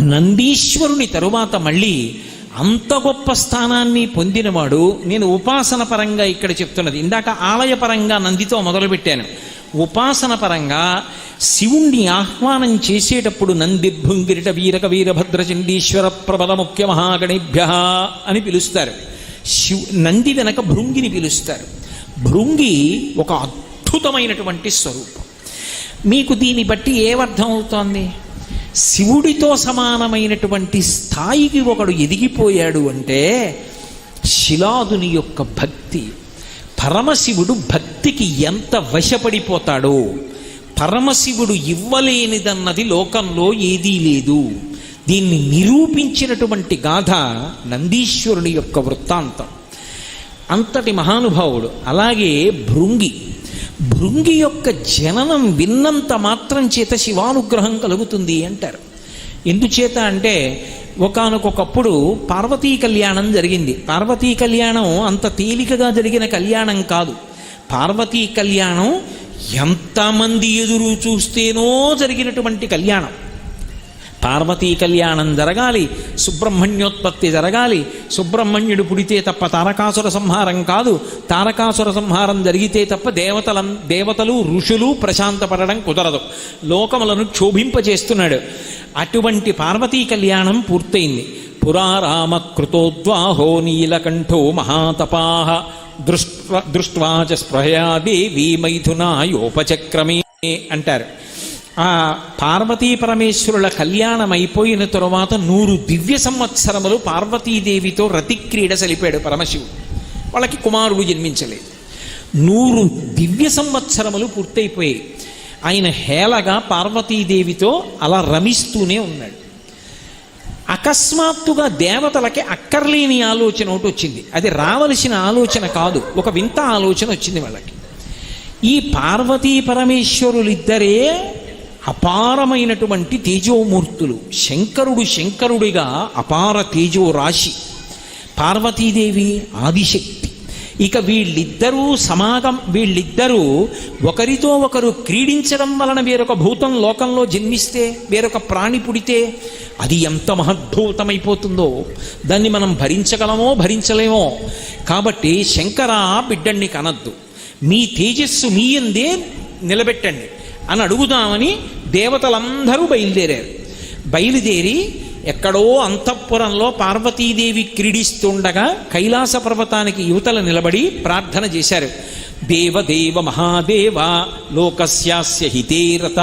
నందీశ్వరుని తరువాత మళ్ళీ అంత గొప్ప స్థానాన్ని పొందినవాడు నేను ఉపాసన పరంగా ఇక్కడ చెప్తున్నది. ఇందాక ఆలయ పరంగా నందితో మొదలుపెట్టాను. ఉపాసన పరంగా శివుణ్ణి ఆహ్వానం చేసేటప్పుడు నందిర్భుంగిరిట వీరక వీరభద్ర చండీశ్వర ప్రబల ముఖ్య మహాగణిభ్య అని పిలుస్తారు. శివ్ నంది వెనక భృంగిని పిలుస్తారు. భృంగి ఒక అద్భుతమైనటువంటి స్వరూపం. మీకు దీన్ని బట్టి ఏమర్థం అవుతోంది శివుడితో సమానమైనటువంటి స్థాయికి ఒకడు ఎదిగిపోయాడు అంటే శిలాదుని యొక్క భక్తి. పరమశివుడు భక్తికి ఎంత వశపడిపోతాడో పరమశివుడు ఇవ్వలేనిదన్నది లోకంలో ఏదీ లేదు. దీన్ని నిరూపించినటువంటి గాథ నందీశ్వరుని యొక్క వృత్తాంతం. అంతటి మహానుభావుడు అలాగే భృంగి భృంగి యొక్క జననం విన్నంత మాత్రం చేత శివానుగ్రహం కలుగుతుంది అంటారు. ఎందుచేత అంటే ఒకనకొకప్పుడు పార్వతీ కళ్యాణం జరిగింది. పార్వతీ కళ్యాణం అంత తేలికగా జరిగిన కళ్యాణం కాదు. పార్వతీ కళ్యాణం ఎంతమంది ఎదురు చూస్తేనో జరిగినటువంటి కళ్యాణం. పార్వతీ కళ్యాణం జరగాలి సుబ్రహ్మణ్యోత్పత్తి జరగాలి. సుబ్రహ్మణ్యుడు పుడితే తప్ప తారకాసుర సంహారం కాదు. తారకాసుర సంహారం జరిగితే తప్ప దేవతల దేవతలు ఋషులు ప్రశాంతపడడం కుదరదు. లోకములను క్షోభింపచేస్తున్నాడు అటువంటి పార్వతీ కళ్యాణం పూర్తయింది. పురారామ కృతోద్వాహో నీలకంఠో మహాతపాహ దృష్ట్వా దృష్ట్వాచ స్పృహయా దేవీ మైథునాయోపచక్రమే అంటారు. ఆ పార్వతీ పరమేశ్వరుల కళ్యాణం అయిపోయిన తరువాత నూరు దివ్య సంవత్సరములు పార్వతీదేవితో రతిక్రీడ సలిపాడు పరమశివుడు. వాళ్ళకి కుమారుడు జన్మించలేదు. నూరు దివ్య సంవత్సరములు పూర్తయిపోయాయి. ఆయన హేళగా పార్వతీదేవితో అలా రమిస్తూనే ఉన్నాడు. అకస్మాత్తుగా దేవతలకి అక్కర్లేని ఆలోచన ఒకటి వచ్చింది. అది రావలసిన ఆలోచన కాదు. ఒక వింత ఆలోచన వచ్చింది వాళ్ళకి. ఈ పార్వతీ పరమేశ్వరులిద్దరే అపారమైనటువంటి తేజోమూర్తులు శంకరుడు శంకరుడిగా అపార తేజో రాశి పార్వతీదేవి ఆదిశక్తి. ఇక వీళ్ళిద్దరూ సమాగం వీళ్ళిద్దరూ ఒకరితో ఒకరు క్రీడించడం వలన వేరొక భూతం లోకంలో జన్మిస్తే వేరొక ప్రాణి పుడితే అది ఎంత మహద్భూతమైపోతుందో. దాన్ని మనం భరించగలమో భరించలేమో. కాబట్టి శంకరా బిడ్డణ్ణి కనద్దు. మీ తేజస్సు మీయందే నిలబెట్టండి. అని అడుగుదామని దేవతలందరూ బయలుదేరారు. బయలుదేరి ఎక్కడో అంతఃపురంలో పార్వతీదేవి క్రీడిస్తుండగా కైలాస పర్వతానికి యువతల నిలబడి ప్రార్థన చేశారు. దేవదేవ మహాదేవ లోకస్యాస్య హితేరత.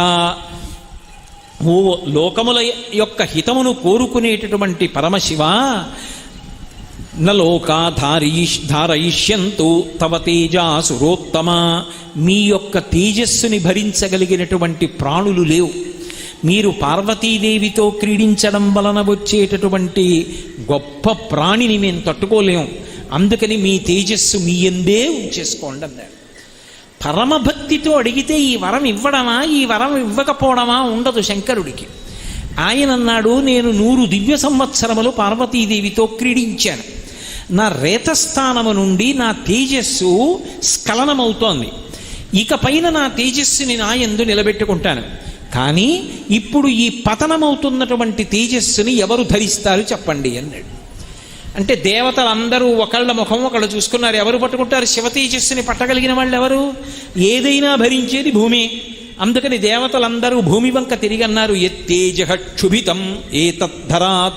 ఓ లోకముల యొక్క హితమును కోరుకునేటటువంటి పరమశివ నలోకా ధారీష్ ధారయిష్యంతు తవ తేజాసురోత్తమ మీ యొక్క తేజస్సుని భరించగలిగినటువంటి ప్రాణులు లేవు. మీరు పార్వతీదేవితో క్రీడించడం వలన వచ్చేటటువంటి గొప్ప ప్రాణిని మేము తట్టుకోలేము అందుకని మీ తేజస్సు మీ ఎందే ఉంచేసుకోండి అన్నారు. పరమభక్తితో అడిగితే ఈ వరం ఇవ్వడమా ఈ వరం ఇవ్వకపోవడమా ఉండదు శంకరుడికి. ఆయన అన్నాడు నేను నూరు దివ్య సంవత్సరములు పార్వతీదేవితో క్రీడించాను. నా రేతస్థానము నుండి నా తేజస్సు స్ఖలనమవుతోంది. ఇక పైన నా తేజస్సుని నా ఎందు నిలబెట్టుకుంటాను. కానీ ఇప్పుడు ఈ పతనమవుతున్నటువంటి తేజస్సుని ఎవరు ధరిస్తారు చెప్పండి అన్నాడు. అంటే దేవతలందరూ ఒకళ్ళ ముఖం ఒకళ్ళు చూసుకున్నారు. ఎవరు పట్టుకుంటారు? శివ తేజస్సుని పట్టగలిగిన వాళ్ళు ఎవరు ఏదైనా భరించేది భూమి. అందుకని దేవతలందరూ భూమి వంక తిరిగి అన్నారు ఎత్తేజ క్షుభితం ఏ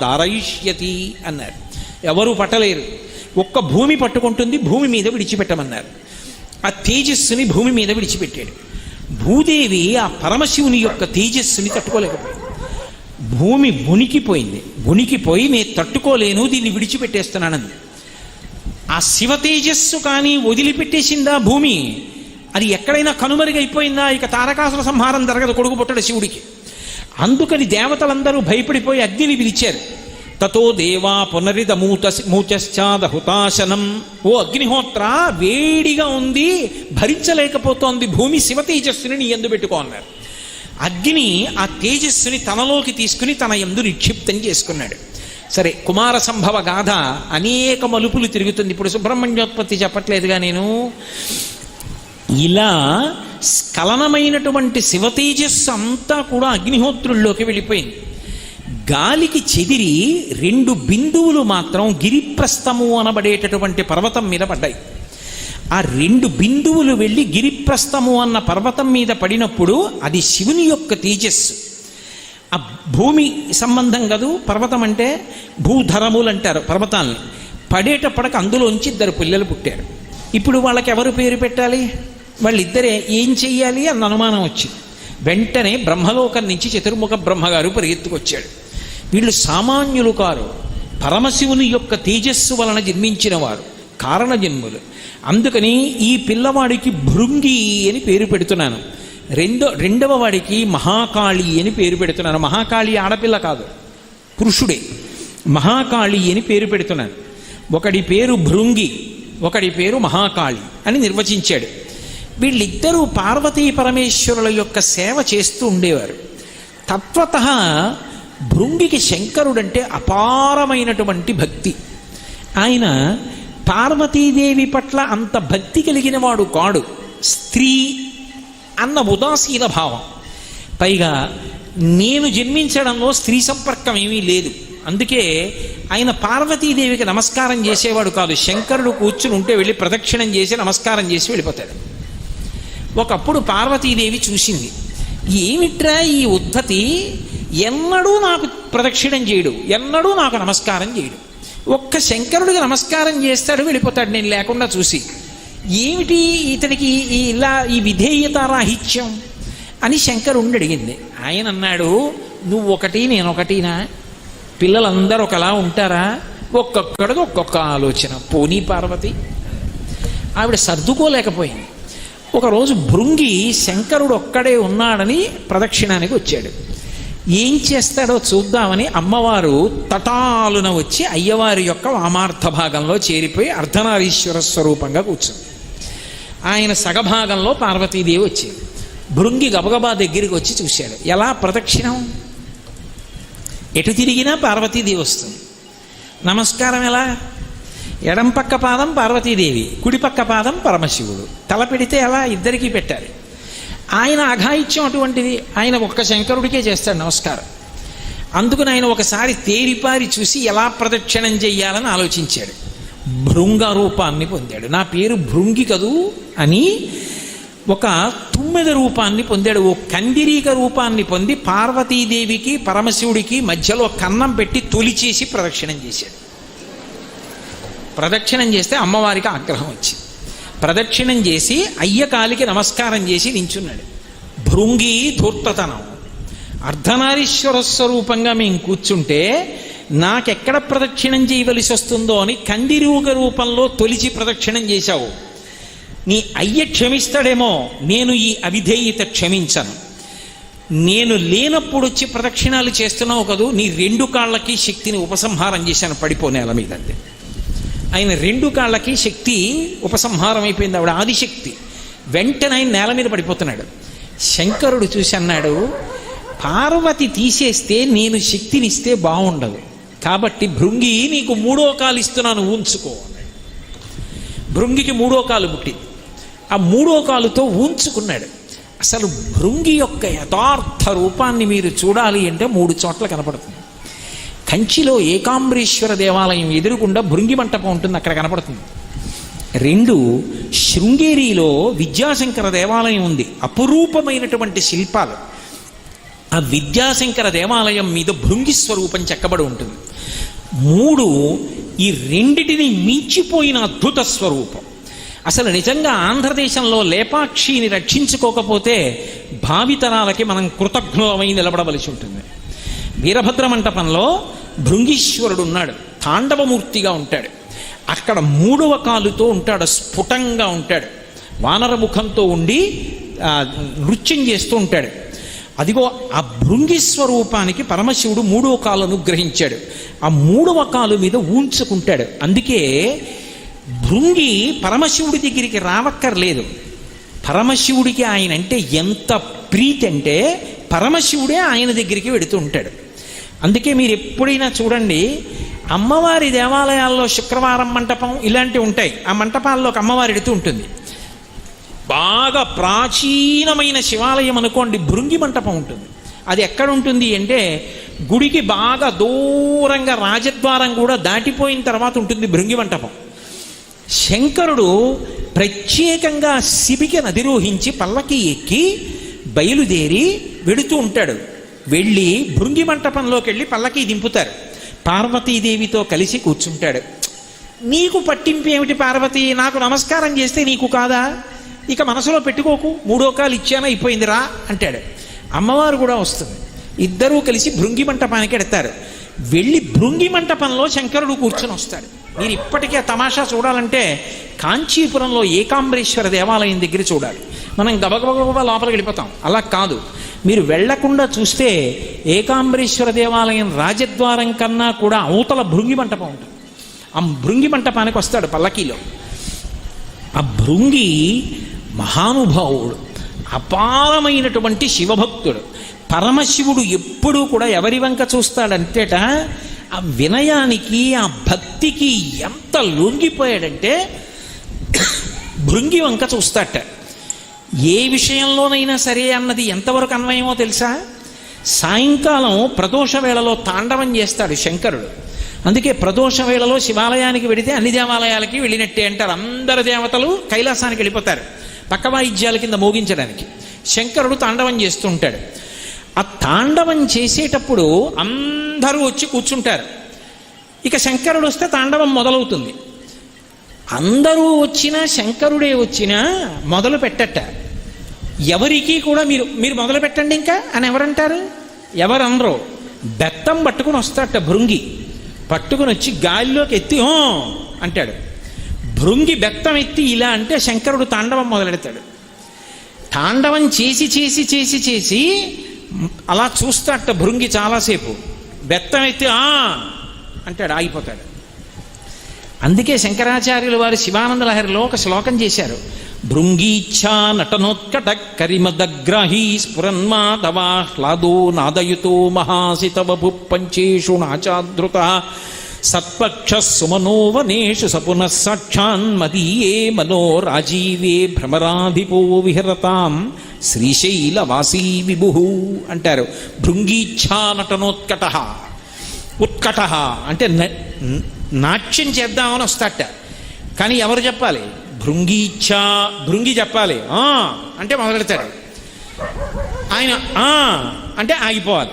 దారయిష్యతి అన్నారు. ఎవరూ పట్టలేరు. ఒక్క భూమి పట్టుకుంటుంది భూమి మీద విడిచిపెట్టమన్నారు. ఆ తేజస్సుని భూమి మీద విడిచిపెట్టాడు. భూదేవి ఆ పరమశివుని యొక్క తేజస్సుని తట్టుకోలేకపోయింది. భూమి ఉనికిపోయింది ఉనికిపోయి నేను తట్టుకోలేను దీన్ని విడిచిపెట్టేస్తున్నానంది ఆ శివ తేజస్సు కానీ వదిలిపెట్టేసిందా భూమి? అది ఎక్కడైనా కనుమరుగైపోయిందా? ఇక తారకాసుర సంహారం జరగదు కొడుకు పుట్టడు శివుడికి. అందుకని దేవతలందరూ భయపడిపోయి అగ్నిని పిలిచారు తతో దేవా పునరిద మూచశ్చాదహుతాశనం హుతాశనం ఓ అగ్నిహోత్ర వేడిగా ఉంది భరించలేకపోతోంది భూమి శివ తేజస్సుని నీ ఎందు పెట్టుకో అన్నారు. అగ్ని ఆ తేజస్సుని తనలోకి తీసుకుని తన ఎందు నిక్షిప్తం చేసుకున్నాడు. సరే కుమార సంభవ గాథ అనేక మలుపులు తిరుగుతుంది. ఇప్పుడు సుబ్రహ్మణ్యోత్పత్తి చెప్పట్లేదుగా నేను. ఇలా స్ఖలనమైనటువంటి శివతేజస్సు అంతా కూడా అగ్నిహోత్రుల్లోకి వెళ్ళిపోయింది. గాలికి చెదిరి రెండు బిందువులు మాత్రం గిరిప్రస్థము అనబడేటటువంటి పర్వతం మీద పడ్డాయి. ఆ రెండు బిందువులు వెళ్ళి గిరిప్రస్థము అన్న పర్వతం మీద పడినప్పుడు అది శివుని యొక్క తేజస్సు. ఆ భూమి సంబంధం కదూ? పర్వతం అంటే భూధరములు అంటారు పర్వతాల్ని. పడేటప్పటికి అందులోంచి ఇద్దరు పిల్లలు పుట్టారు. ఇప్పుడు వాళ్ళకి ఎవరు పేరు పెట్టాలి? వాళ్ళిద్దరే ఏం చెయ్యాలి అన్న అనుమానం వచ్చింది. వెంటనే బ్రహ్మలోకం నుంచి చతుర్ముఖ బ్రహ్మగారు పరిగెత్తుకొచ్చాడు. వీళ్ళు సామాన్యులు కారు. పరమశివుని యొక్క తేజస్సు వలన జన్మించిన వారు కారణ జన్ములు అందుకని ఈ పిల్లవాడికి భృంగి అని పేరు పెడుతున్నాను. రెండో రెండవ వాడికి మహాకాళి అని పేరు పెడుతున్నాను. మహాకాళి ఆడపిల్ల కాదు. పురుషుడే. మహాకాళి అని పేరు పెడుతున్నాను. ఒకడి పేరు భృంగి ఒకడి పేరు మహాకాళి అని నిర్వచించాడు. వీళ్ళిద్దరూ పార్వతీ పరమేశ్వరుల యొక్క సేవ చేస్తూ ఉండేవారు. తత్వత భృంగికి శంకరుడంటే అపారమైనటువంటి భక్తి. ఆయన పార్వతీదేవి పట్ల అంత భక్తి కలిగిన వాడు కాడు. స్త్రీ అన్న ఉదాసీన భావం. పైగా నేను జన్మించడంలో స్త్రీ సంపర్కం ఏమీ లేదు. అందుకే ఆయన పార్వతీదేవికి నమస్కారం చేసేవాడు కాదు. శంకరుడు కూర్చుని ఉంటే వెళ్ళి ప్రదక్షిణం చేసి నమస్కారం చేసి వెళ్ళిపోతాడు. ఒకప్పుడు పార్వతీదేవి చూసింది. ఏమిట్రా ఈ ఉద్ధతి? ఎన్నడూ నాకు ప్రదక్షిణం చేయడు ఎన్నడూ నాకు నమస్కారం చేయడు. ఒక్క శంకరుడికి నమస్కారం చేస్తాడు వెళ్ళిపోతాడు నేను లేకుండా చూసి. ఏమిటి ఇతనికి ఈ ఇలా ఈ విధేయత రాహిత్యం అని శంకరుణ్ణి అడిగింది. ఆయన అన్నాడు నువ్వు ఒకటి నేను ఒకటినా? పిల్లలందరూ ఒకలా ఉంటారా? ఒక్కొక్కడికి ఒక్కొక్క ఆలోచన. పోనీ పార్వతి. ఆవిడ సర్దుకోలేకపోయింది. ఒకరోజు భృంగి శంకరుడు ఒక్కడే ఉన్నాడని ప్రదక్షిణానికి వచ్చాడు. ఏం చేస్తాడో చూద్దామని అమ్మవారు తటాలున వచ్చి అయ్యవారి యొక్క వామార్థ భాగంలో చేరిపోయి అర్ధనారీశ్వర స్వరూపంగా కూర్చుంది. ఆయన సగభాగంలో పార్వతీదేవి వచ్చింది. భృంగి గబగబా దగ్గరికి వచ్చి చూశాడు. ఎలా? ప్రదక్షిణం. ఎటు తిరిగినా పార్వతీదేవి వస్తుంది. నమస్కారం ఎలా? ఎడం పక్క పాదం పార్వతీదేవి కుడి పక్క పాదం పరమశివుడు. తల పెడితే ఎలా? ఇద్దరికీ పెట్టాలి. ఆయన అఘాయిత్యం అటువంటిది. ఆయన ఒక్క శంకరుడికే చేస్తాడు నమస్కారం. అందుకని ఆయన ఒకసారి తేరిపారి చూసి ఎలా ప్రదక్షిణం చెయ్యాలని ఆలోచించాడు. భృంగ రూపాన్ని పొందాడు. నా పేరు భృంగి కదూ అని ఒక తుమ్మెద రూపాన్ని పొందాడు. ఓ కందిరీక రూపాన్ని పొంది పార్వతీదేవికి పరమశివుడికి మధ్యలో కన్నం పెట్టి తొలిచేసి ప్రదక్షిణం చేశాడు. ప్రదక్షిణం చేస్తే అమ్మవారికి ఆగ్రహం వచ్చింది. ప్రదక్షిణం చేసి అయ్యకాలికి నమస్కారం చేసి నించున్నాడు. భృంగి ధూర్తతనం. అర్ధనారీశ్వర స్వరూపంగా మేము కూర్చుంటే నాకెక్కడ ప్రదక్షిణం చేయవలసి వస్తుందో అని కందిరూగ రూపంలో తొలిచి ప్రదక్షిణం చేశావు. నీ అయ్య క్షమిస్తాడేమో నేను ఈ అవిధేయత క్షమించను. నేను లేనప్పుడు వచ్చి ప్రదక్షిణాలు చేస్తున్నావు కదూ నీ రెండు కాళ్ళకి శక్తిని ఉపసంహారం చేశాను పడిపో నేల మీద అంతే ఆయన రెండు కాళ్ళకి శక్తి ఉపసంహారం అయిపోయింది ఆవిడ ఆదిశక్తి. వెంటనే ఆయన నేల మీద పడిపోతున్నాడు. శంకరుడు చూసి అన్నాడు పార్వతి తీసేస్తే నేను శక్తినిస్తే బాగుండదు కాబట్టి భృంగి నీకు మూడో కాలు ఇస్తున్నాను ఊంచుకో భృంగికి మూడో కాలు పుట్టింది. ఆ మూడో కాలుతో ఊంచుకున్నాడు అసలు భృంగి యొక్క యథార్థ రూపాన్ని మీరు చూడాలి అంటే మూడు చోట్ల కనపడుతుంది. కంచిలో ఏకాంబరీశ్వర దేవాలయం ఎదురుగుండా భృంగి మంటపం ఉంటుంది అక్కడ కనపడుతుంది. రెండు శృంగేరిలో విద్యాశంకర దేవాలయం ఉంది. అపురూపమైనటువంటి శిల్పాలు. ఆ విద్యాశంకర దేవాలయం మీద భృంగి స్వరూపం చెక్కబడి ఉంటుంది. మూడు ఈ రెండిటిని మించిపోయిన అద్భుత స్వరూపం. అసలు నిజంగా ఆంధ్రదేశంలో లేపాక్షిని రక్షించుకోకపోతే భావితరాలకి మనం కృతజ్ఞమై నిలబడవలసి ఉంటుంది. వీరభద్ర మంటపంలో భృంగీశ్వరుడు ఉన్నాడు తాండవమూర్తిగా ఉంటాడు. అక్కడ మూడవ కాలుతో ఉంటాడు స్ఫుటంగా ఉంటాడు. వానర ముఖంతో ఉండి నృత్యం చేస్తూ ఉంటాడు. అదిగో ఆ భృంగి స్వరూపానికి పరమశివుడు మూడవ కాలు అనుగ్రహించాడు ఆ మూడవ కాలు మీద ఊంచుకుంటాడు. అందుకే భృంగి పరమశివుడి దగ్గరికి రావక్కర్లేదు. పరమశివుడికి ఆయన అంటే ఎంత ప్రీతి అంటే పరమశివుడే ఆయన దగ్గరికి వెడుతూ ఉంటాడు. అందుకే మీరు ఎప్పుడైనా చూడండి అమ్మవారి దేవాలయాల్లో శుక్రవారం మంటపం ఇలాంటివి ఉంటాయి. ఆ మంటపాల్లోకి అమ్మవారి ఎడుతూ ఉంటుంది. బాగా ప్రాచీనమైన శివాలయం అనుకోండి భృంగి మంటపం ఉంటుంది. అది ఎక్కడ ఉంటుంది అంటే గుడికి బాగా దూరంగా రాజద్వారం కూడా దాటిపోయిన తర్వాత ఉంటుంది భృంగి మంటపం. శంకరుడు ప్రత్యేకంగా శిబికి అధిరోహించి పల్లకి ఎక్కి బయలుదేరి వెడుతూ ఉంటాడు. వెళ్ళి భృంగి మంటపంలోకి వెళ్ళి పల్లకి దింపుతారు. పార్వతీదేవితో కలిసి కూర్చుంటాడు. నీకు పట్టింపు ఏమిటి పార్వతి? నాకు నమస్కారం చేస్తే నీకు కాదా? ఇక మనసులో పెట్టుకోకు. మూడో కాలు ఇచ్చానా అయిపోయిందిరా అంటాడు. అమ్మవారు కూడా వస్తుంది. ఇద్దరూ కలిసి భృంగి మంటపానికి ఎడతారు. వెళ్ళి భృంగి మంటపంలో శంకరుడు కూర్చొని వస్తాడు. మీరు ఇప్పటికే ఆ తమాషా చూడాలంటే కాంచీపురంలో ఏకాంబరేశ్వర దేవాలయం దగ్గర చూడాలి. మనం గబగబగబ లోపలికి వెళ్ళిపోతాం. అలా కాదు. మీరు వెళ్ళకుండా చూస్తే ఏకాంబరేశ్వర దేవాలయం రాజద్వారం కన్నా కూడా అవతల భృంగి మంటపం ఉంటుంది. ఆ భృంగి మంటపానికి వస్తాడు పల్లకీలో. ఆ భృంగి మహానుభావుడు అపారమైనటువంటి శివభక్తుడు. పరమశివుడు ఎప్పుడూ కూడా ఎవరి వంక చూస్తాడంతేట ఆ వినయానికి ఆ భక్తికి ఎంత లొంగిపోయాడంటే భృంగి వంక చూస్తాట. ఏ విషయంలోనైనా సరే అన్నది ఎంతవరకు అన్వయమో తెలుసా? సాయంకాలం ప్రదోష వేళలో తాండవం చేస్తాడు శంకరుడు. అందుకే ప్రదోష వేళలో శివాలయానికి వెడితే అన్ని దేవాలయాలకి వెళ్ళినట్టే అంటారు. అందరు దేవతలు కైలాసానికి వెళ్ళిపోతారు. పక్క వాయిద్యాల కింద మోగించడానికి. శంకరుడు తాండవం చేస్తూ ఉంటాడు. ఆ తాండవం చేసేటప్పుడు అందరూ వచ్చి కూర్చుంటారు. ఇక శంకరుడు వస్తే తాండవం మొదలవుతుంది. అందరూ వచ్చినా శంకరుడే వచ్చినా మొదలు పెట్టట. ఎవరికి కూడా మీరు మీరు మొదలు పెట్టండి ఇంకా అని ఎవరంటారు? ఎవరనరు బెత్తం పట్టుకుని వస్తాట భృంగి. పట్టుకుని వచ్చి గాలిలోకి ఎత్తి అంటాడు. భృంగి బెత్తం ఎత్తి ఇలా అంటే శంకరుడు తాండవం మొదలెడతాడు. తాండవం చేసి చేసి చేసి చేసి అలా చూస్తాట భృంగి చాలాసేపు. బెత్తం ఎత్తి "ఆ" అంటాడు ఆగిపోతాడు. అందుకే శంకరాచార్యులు వారు శివానంద లహరిలో ఒక శ్లోకం చేశారు. భృంగీచ్ఛా నటనోత్కట కరిమదగ్రాహీ స్ఫురన్మాధవాహ్లాదో నాదయుతో మహాసితవభు పంచేషు నాచాదృత సత్పక్ష సుమనోవనేషు సపునః సాక్షాన్మదీయే మనో రాజీవే భ్రమరాధిపో విహరతాం శ్రీశైలవాసీ విభు అంటారు. భృంగీచ్ఛా నటనోత్కట ఉత్కట అంటే నాట్యం చేద్దామని వస్తాట కానీ ఎవరు చెప్పాలి? భృంగీచ్ఛా భృంగి చెప్పాలి. "ఆ" అంటే మొదలెడతాడు ఆయన "ఆ" అంటే ఆగిపోవాలి.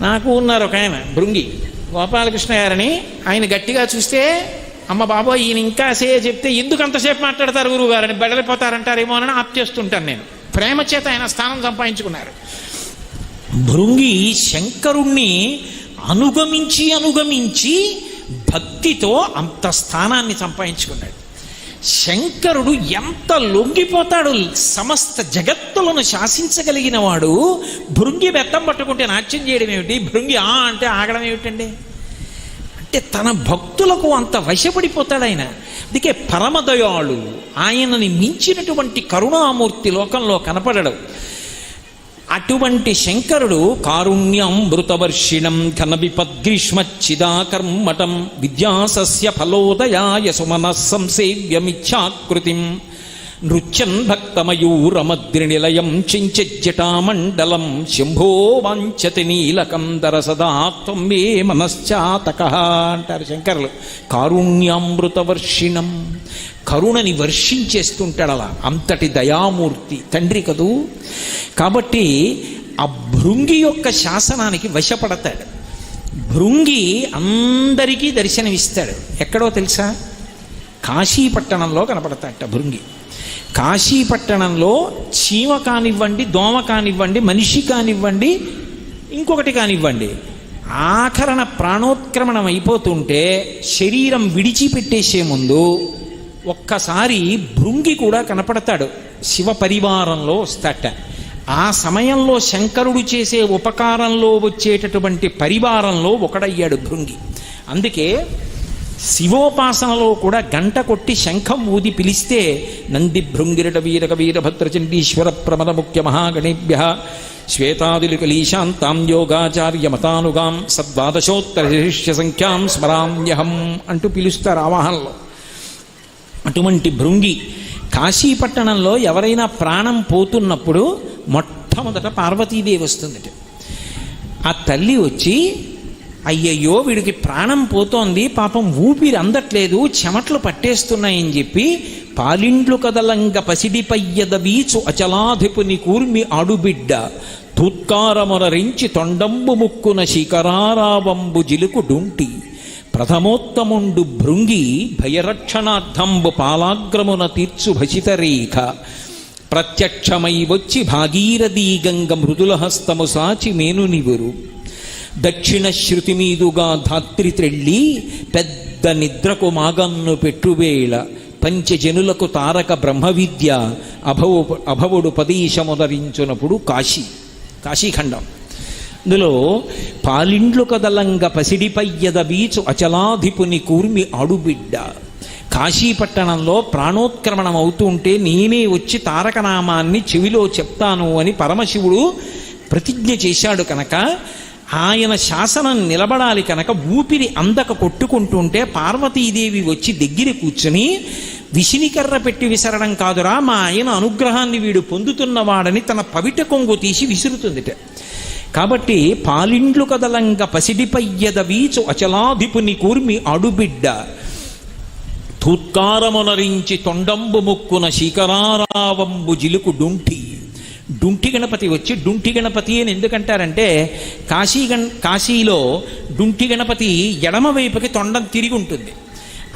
నాకు ఉన్నారు ఒక ఆయన భృంగి. గోపాలకృష్ణ గారని ఆయన గట్టిగా చూస్తే అమ్మ బాబోయ్ ఈయన ఇంకా సే చెప్తే ఎందుకు అంతసేపు మాట్లాడతారు గురువు గారని బెడలిపోతారంటారేమో అని ఆప్ చేస్తుంటాను నేను. ప్రేమ చేత ఆయన స్థానం సంపాదించుకున్నారు. భృంగి శంకరుణ్ణి అనుగమించి అనుగమించి భక్తితో అంత స్థానాన్ని సంపాదించుకున్నాడు. శంకరుడు ఎంత లొంగిపోతాడు సమస్త జగత్తులను శాసించగలిగిన వాడు భృంగి బెత్తం పట్టుకుంటే నాట్యం చేయడం ఏమిటి? భృంగి ఆ అంటే ఆగడం ఏమిటండి? అంటే తన భక్తులకు అంత వశపడిపోతాడు ఆయన. అందుకే పరమదయాళు ఆయనని మించినటువంటి కరుణామూర్తి లోకంలో కనపడడు. అటువంటి శంకరుడు కారుణ్యం మృతవర్షిణం ఘన విపద్గ్రీష్మచ్చిదాకర్మటం విద్యాసస్య ఫలోదయాయ సుమన సంసేవ్యమిచ్చాకృతిం నృత్యన్ భక్తమయూరమద్రినిలయం చించజ్జటామండలం శంభో వాంఛతి నీలకందర దరసదా మే మనశ్చాతక అంటారు శంకరులు. కారుణ్యామృతవర్షిణం. కరుణని వర్షించేస్తుంటాడు అలా. అంతటి దయామూర్తి తండ్రి కదూ. కాబట్టి ఆ భృంగి యొక్క శాసనానికి వశపడతాడు. భృంగి అందరికీ దర్శనమిస్తాడు. ఎక్కడో తెలుసా? కాశీపట్టణంలో కనపడతాడట భృంగి. కాశీపట్టణంలో చీమ కానివ్వండి దోమ కానివ్వండి మనిషి కానివ్వండి ఇంకొకటి కానివ్వండి. ఆఖరణ ప్రాణోత్క్రమణం అయిపోతుంటే శరీరం విడిచిపెట్టేసే ముందు ఒక్కసారి భృంగి కూడా కనపడతాడు. శివ పరివారంలో వస్తాట. ఆ సమయంలో శంకరుడు చేసే ఉపకారంలో వచ్చేటటువంటి పరివారంలో ఒకడయ్యాడు భృంగి. అందుకే శివోపాసనలో కూడా గంట కొట్టి శంఖం ఊది పిలిస్తే నంది భృంగిరట వీరక వీరభద్రచండీశ్వర ప్రమద ముఖ్య మహాగణేభ్య శ్వేతాదిలికలీశాంతాం యోగాచార్య మతానుగాం సద్వాదశోత్తర శిష్య సంఖ్యాం స్మరామ్యహం అంటూ పిలుస్తారు ఆవాహనలో అటువంటి భృంగి కాశీపట్టణంలో ఎవరైనా ప్రాణం పోతున్నప్పుడు మొట్టమొదట పార్వతీదేవి వస్తుందట. ఆ తల్లి వచ్చి అయ్యయ్యో వీడికి ప్రాణం పోతోంది పాపం ఊపిరి అందట్లేదు చెమట్లు పట్టేస్తున్నాయని చెప్పి పాలిండ్లు కదలంగ పసిడిపయ్యద వీచు అచలాధిపుని కూర్మి ఆడుబిడ్డ. తూత్కారమునరించి తొండంబు ముక్కున శిఖరారావంబు జిలుకు డుంటి. ప్రథమోత్తముండు భృంగి భయరక్షణార్థంబు పాలాగ్రమున తీర్చు భసితరేఖ. ప్రత్యక్షమై వచ్చి భాగీరథీ గంగ మృదుల హస్తము సాచి మేనునివురు. దక్షిణ శృతి మీదుగా ధాత్రి త్రెళ్ళి పెద్ద నిద్రకు మాగన్ను పెట్టువేళ పంచజనులకు తారక బ్రహ్మ విద్య అభవు అభవుడు పదీశముదరించునప్పుడు కాశీ కాశీఖండం. ఇందులో పాలిండ్లు కదలంగ పసిడిపయ్యద బీచు అచలాధిపుని కూర్మి ఆడుబిడ్డ. కాశీపట్టణంలో ప్రాణోత్క్రమణం అవుతుంటే నేనే వచ్చి తారకనామాన్ని చెవిలో చెప్తాను అని పరమశివుడు ప్రతిజ్ఞ చేశాడు కనుక ఆయన శాసనం నిలబడాలి కనుక ఊపిరి అందక కొట్టుకుంటుంటే పార్వతీదేవి వచ్చి దగ్గర కూర్చుని విసినికర్ర పెట్టి విసరడం కాదురా మా ఆయన అనుగ్రహాన్ని వీడు పొందుతున్నవాడని తన పవిట కొంగు తీసి విసురుతుందిట. కాబట్టి పాలిండ్లు కదలంగ పసిడిపయ్యద వీచు అచలాధిపుని కూర్మి అడుబిడ్డ. తూత్కారమునరించి తొండంబు ముక్కున శిఖరారావంబు జిలుకు డుంటి డుంటి గణపతి వచ్చి డుంటి గణపతి అని ఎందుకంటారంటే కాశీ గణ కాశీలో డుంటి గణపతి ఎడమ వైపుకి తొండం తిరిగి ఉంటుంది.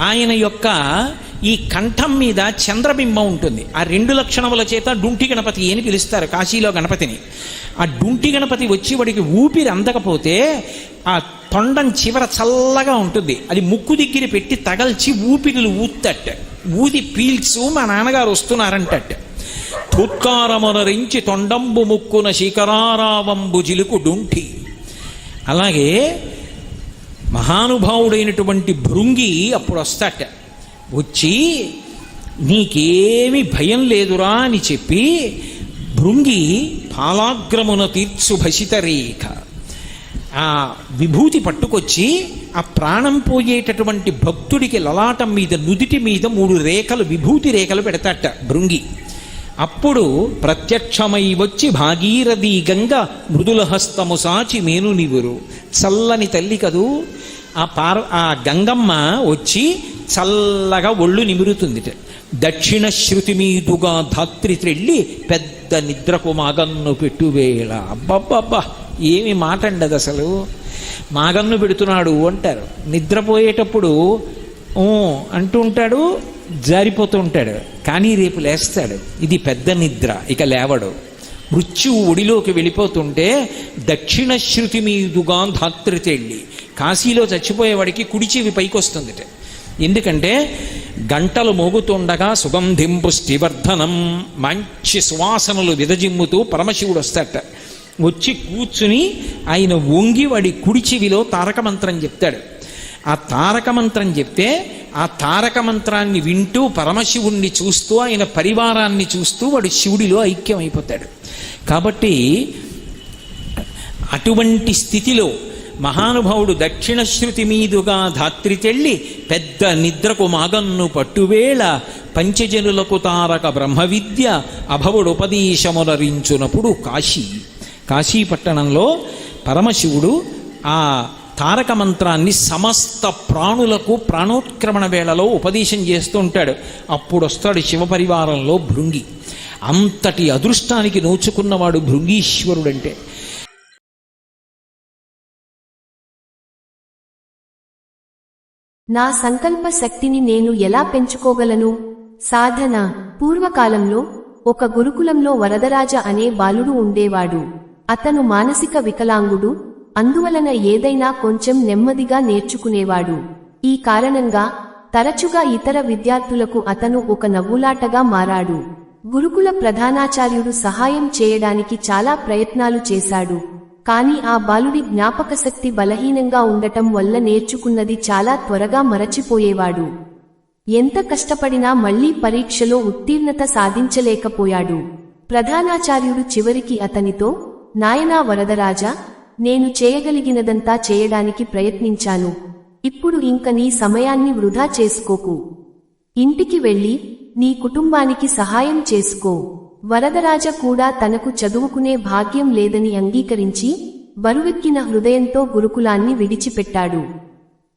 ఆయన యొక్క ఈ కంఠం మీద చంద్రబింబం ఉంటుంది. ఆ రెండు లక్షణముల చేత డుంటి గణపతి అని పిలుస్తారు కాశీలో గణపతిని. ఆ డుంటి గణపతి వచ్చి వాడికి ఊపిరి అందకపోతే ఆ తొండం చివర చల్లగా ఉంటుంది. అది ముక్కు దగ్గర పెట్టి తగల్చి ఊపిరిలు ఊత్తట్ట. ఊది పీల్చు మా నాన్నగారు వస్తున్నారంటట్టు. తుత్కారమునరించి తొండంబు ముక్కున శిఖరారావంబు జిలుకు డుంఠి. అలాగే మహానుభావుడైనటువంటి భృంగి అప్పుడు వస్తాట వచ్చి నీకేమి భయం లేదురా అని చెప్పి భృంగి పాలాగ్రమున తీర్చు భసిత రేఖ. ఆ విభూతి పట్టుకొచ్చి ఆ ప్రాణం పోయేటటువంటి భక్తుడికి లలాటం మీద నుదిటి మీద మూడు రేఖలు విభూతి రేఖలు పెడతాట భృంగి. అప్పుడు ప్రత్యక్షమై వచ్చి భాగీరథి గంగ మృదుల హస్తము సాచి మేను నివురు చల్లని తల్లి కదూ. ఆ పార్ ఆ గంగమ్మ వచ్చి చల్లగా ఒళ్ళు నిమురుతుంది దక్షిణ శృతి మీదుగా ధాత్రి త్రెళ్ళి పెద్ద నిద్రకు మాగన్ను పెట్టువేళ. అబ్బబ్బబ్బా ఏమి మాట అండదు అసలు మాగన్ను పెడుతున్నాడు అంటారు. నిద్రపోయేటప్పుడు అంటూ ఉంటాడు జారిపోతూ ఉంటాడు. కానీ రేపు లేస్తాడు. ఇది పెద్ద నిద్ర. ఇక లేవడు. మృత్యువు ఒడిలోకి వెళ్ళిపోతుంటే దక్షిణ శృతి మీదుగా ధాత్రి తెళ్ళి. కాశీలో చచ్చిపోయేవాడికి కుడిచివి పైకి వస్తుందిట ఎందుకంటే గంటలు మోగుతుండగా సుగంధిం పుష్టివర్ధనం. మంచి సువాసనలు విదజిమ్ముతూ పరమశివుడు వస్తాట వచ్చి కూర్చుని ఆయన వంగి వాడి కుడిచివిలో తారక మంత్రం చెప్తాడు. ఆ తారక మంత్రం చెప్తే ఆ తారక మంత్రాన్ని వింటూ పరమశివుణ్ణి చూస్తూ ఆయన పరివారాన్ని చూస్తూ వాడు శివుడిలో ఐక్యమైపోతాడు. కాబట్టి అటువంటి స్థితిలో మహానుభావుడు దక్షిణ శృతి మీదుగా ధాత్రి తెళ్ళి పెద్ద నిద్రకు మాగన్ను పట్టువేళ పంచజనులకు తారక బ్రహ్మ విద్య అభవుడు ఉపదేశమునరించునప్పుడు కాశీ. కాశీ పట్టణంలో పరమశివుడు ఆ తారక మంత్రాన్ని సమస్త ప్రాణులకు ప్రాణోత్క్రమణ వేళలో ఉపదేశం చేస్తూ ఉంటాడు. అప్పుడు వస్తాడు శివపరివారంలో భృంగి. అంతటి అదృష్టానికి నోచుకున్నవాడు భృంగీశ్వరుడంటే. నా సంకల్ప శక్తిని నేను ఎలా పెంచుకోగలను? సాధన. పూర్వకాలంలో ఒక గురుకులంలో వరదరాజ అనే బాలుడు ఉండేవాడు. అతను మానసిక వికలాంగుడు అందువలన ఏదైనా కొంచెం నెమ్మదిగా నేర్చుకునేవాడు. ఈ కారణంగా తరచుగా ఇతర విద్యార్థులకు అతను ఒక నవ్వులాటగా మారాడు. గురుకుల ప్రధానాచార్యుడు సహాయం చేయడానికి చాలా ప్రయత్నాలు చేశాడు. కాని ఆ బాలుడి జ్ఞాపకశక్తి బలహీనంగా ఉండటం వల్ల నేర్చుకున్నది చాలా త్వరగా మరచిపోయేవాడు. ఎంత కష్టపడినా మళ్ళీ పరీక్షలో ఉత్తీర్ణత సాధించలేకపోయాడు. ప్రధానాచార్యుడు చివరికి అతనితో నాయనా వరదరాజా నేను చేయగలిగినదంతా చేయడానికి ప్రయత్నించాను. ఇప్పుడు ఇంక నీ సమయాన్ని వృధా చేసుకోకు. ఇంటికి వెళ్ళి నీ కుటుంబానికి సహాయం చేసుకో. వరదరాజ కూడా తనకు చదువుకునే భాగ్యం లేదని అంగీకరించి బరువెక్కిన హృదయంతో గురుకులాన్ని విడిచిపెట్టాడు.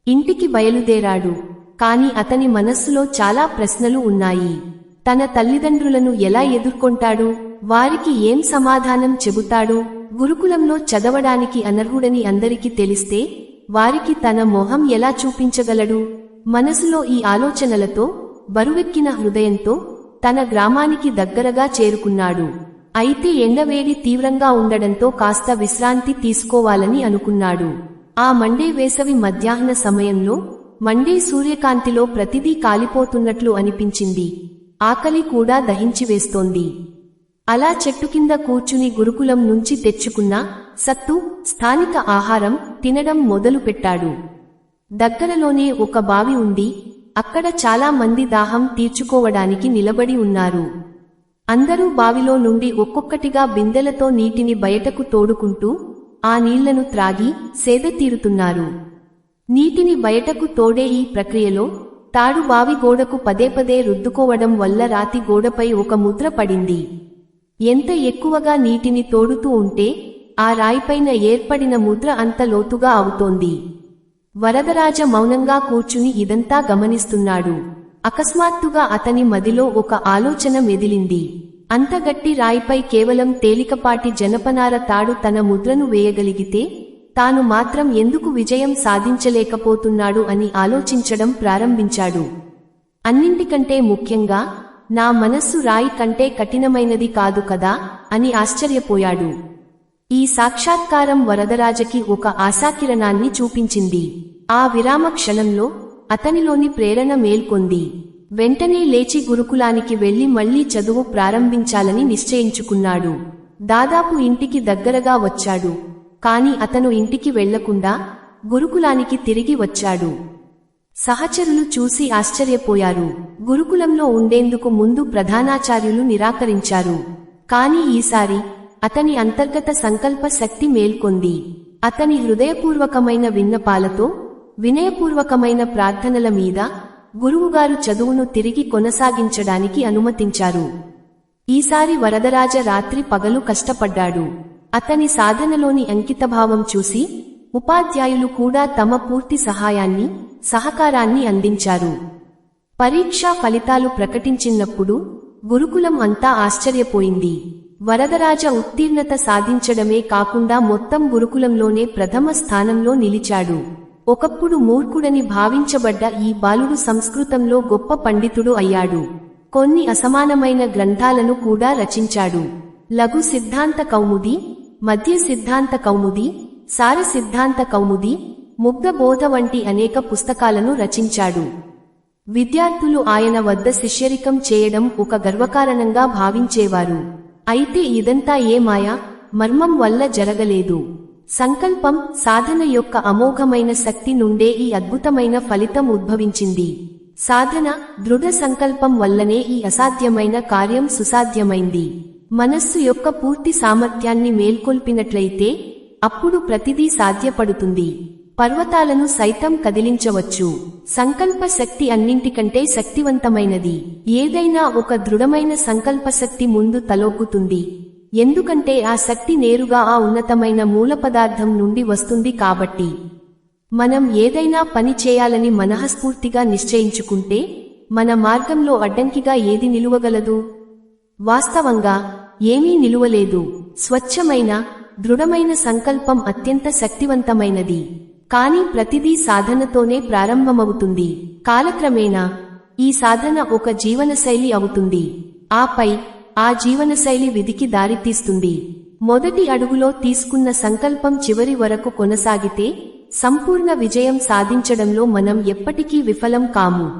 ఇంటికి బయలుదేరాడు. కాని అతని మనస్సులో చాలా ప్రశ్నలు ఉన్నాయి. తన తల్లిదండ్రులను ఎలా ఎదుర్కొంటాడు? వారికి ఏం సమాధానం చెబుతాడు? గురుకులంలో చదవడానికి అనర్హుడని అందరికీ తెలిస్తే వారికి తన మొహం ఎలా చూపించగలడు? మనసులో ఈ ఆలోచనలతో బరువెక్కిన హృదయంతో తన గ్రామానికి దగ్గరగా చేరుకున్నాడు. అయితే ఎండవేడి తీవ్రంగా ఉండడంతో కాస్త విశ్రాంతి తీసుకోవాలని అనుకున్నాడు. ఆ మండే వేసవి మధ్యాహ్న సమయంలో మండే సూర్యకాంతిలో ప్రతిదీ కాలిపోతున్నట్లు అనిపించింది. ఆకలి కూడా దహించివేస్తోంది అలా చెట్టు కింద కూర్చుని గురుకులం నుంచి తెచ్చుకున్న సత్తు స్థానిక ఆహారం తినడం మొదలుపెట్టాడు దగ్గరలోనే ఒక బావి ఉంది. అక్కడ చాలా మంది దాహం తీర్చుకోవడానికి నిలబడి ఉన్నారు. అందరూ బావిలో నుండి ఒక్కొక్కటిగా బిందెలతో నీటిని బయటకు తోడుకుంటూ ఆ నీళ్ళను త్రాగి సేద తీరుతున్నారు. నీటిని బయటకు తోడే ఈ ప్రక్రియలో తాడు బావి గోడకు పదే పదే రుద్దుకోవడం వల్ల రాతి గోడపై ఒక ముద్ర పడింది. ఎంత ఎక్కువగా నీటిని తోడుతూ ఉంటే ఆ రాయిపైన ఏర్పడిన ముద్ర అంత లోతుగా అవుతోంది. వరదరాజ మౌనంగా కూర్చుని ఇదంతా గమనిస్తున్నాడు. అకస్మాత్తుగా అతని మదిలో ఒక ఆలోచన మెదిలింది. అంత గట్టి రాయిపై కేవలం తేలికపాటి జనపనార తాడు తన ముద్రను వేయగలిగితే తాను మాత్రం ఎందుకు విజయం సాధించలేకపోతున్నాడు అని ఆలోచించడం ప్రారంభించాడు. అన్నింటికంటే ముఖ్యంగా నా మనస్సు రాయి కంటే కఠినమైనది కాదు కదా అని ఆశ్చర్యపోయాడు. ఈ సాక్షాత్కారం వరదరాజకి ఒక ఆశాకిరణాన్ని చూపించింది. ఆ విరామ క్షణంలో అతనిలోని ప్రేరణ మేల్కొంది. వెంటనే లేచి గురుకులానికి వెళ్ళి మళ్ళీ చదువు ప్రారంభించాలని నిశ్చయించుకున్నాడు. దాదాపు ఇంటికి దగ్గరగా వచ్చాడు. కాని అతను ఇంటికి వెళ్ళకుండా గురుకులానికి తిరిగి వచ్చాడు. సహచరులు చూసి ఆశ్చర్యపోయారు. గురుకులంలో ఉండేందుకు ముందు ప్రధానాచార్యులు నిరాకరించారు. కాని ఈసారి అతని అంతర్గత సంకల్ప శక్తి మేల్కొంది. అతని హృదయపూర్వకమైన విన్నపాలతో వినయపూర్వకమైన ప్రార్థనల మీద గురువుగారు చదువును తిరిగి కొనసాగించడానికి అనుమతించారు. ఈసారి వరదరాజ రాత్రి పగలు కష్టపడ్డాడు. అతని సాధనలోని అంకితభావం చూసి ఉపాధ్యాయులు కూడా తమ పూర్తి సహాయాన్ని సహకారాన్ని అందించారు. పరీక్షా ఫలితాలు ప్రకటించినప్పుడు గురుకులం అంతా ఆశ్చర్యపోయింది. వరదరాజ ఉత్తీర్ణత సాధించడమే కాకుండా మొత్తం గురుకులంలోనే ప్రథమ స్థానంలో నిలిచాడు. ఒకప్పుడు మూర్ఖుడని భావించబడ్డ ఈ బాలుడు సంస్కృతంలో గొప్ప పండితుడు అయ్యాడు. కొన్ని అసమానమైన గ్రంథాలను కూడా రచించాడు. లఘు సిద్ధాంత కౌముది మధ్య సిద్ధాంత కౌముది సార సిద్ధాంత కౌముది ముగ్ధబోధ వంటి అనేక పుస్తకాలను రచించాడు. విద్యార్థులు ఆయన వద్ద శిష్యరికం చేయడం ఒక గర్వకారణంగా భావించేవారు. అయితే ఇదంతా ఏ మర్మం వల్ల జరగలేదు. సంకల్పం సాధన యొక్క అమోఘమైన శక్తి నుండే ఈ అద్భుతమైన ఫలితం ఉద్భవించింది. సాధన దృఢ సంకల్పం వల్లనే ఈ అసాధ్యమైన కార్యం సుసాధ్యమైంది. మనస్సు యొక్క పూర్తి సామర్థ్యాన్ని మేల్కొల్పినట్లయితే అప్పుడు ప్రతిదీ సాధ్యపడుతుంది. పర్వతాలను సైతం కదిలించవచ్చు. సంకల్ప శక్తి అన్నింటికంటే శక్తివంతమైనది. ఏదైనా ఒక దృఢమైన సంకల్ప శక్తి ముందు తలోకుతుంది ఎందుకంటే ఆ శక్తి నేరుగా ఆ ఉన్నతమైన మూల పదార్థం నుండి వస్తుంది కాబట్టి. మనం ఏదైనా పని చేయాలని మనఃస్ఫూర్తిగా నిశ్చయించుకుంటే మన మార్గంలో అడ్డంకిగా ఏది నిలువగలదు? వాస్తవంగా ఏమీ నిలువలేదు. స్వచ్ఛమైన దృఢమైన సంకల్పం అత్యంత శక్తివంతమైనది. కానీ ప్రతిదీ సాధనతోనే ప్రారంభమవుతుంది. కాలక్రమేణా ఈ సాధన ఒక జీవనశైలి అవుతుంది. ఆపై ఆ జీవనశైలి విధికి దారితీస్తుంది. మొదటి అడుగులో తీసుకున్న సంకల్పం చివరి వరకు కొనసాగితే సంపూర్ణ విజయం సాధించడంలో మనం ఎప్పటికీ విఫలం కాము.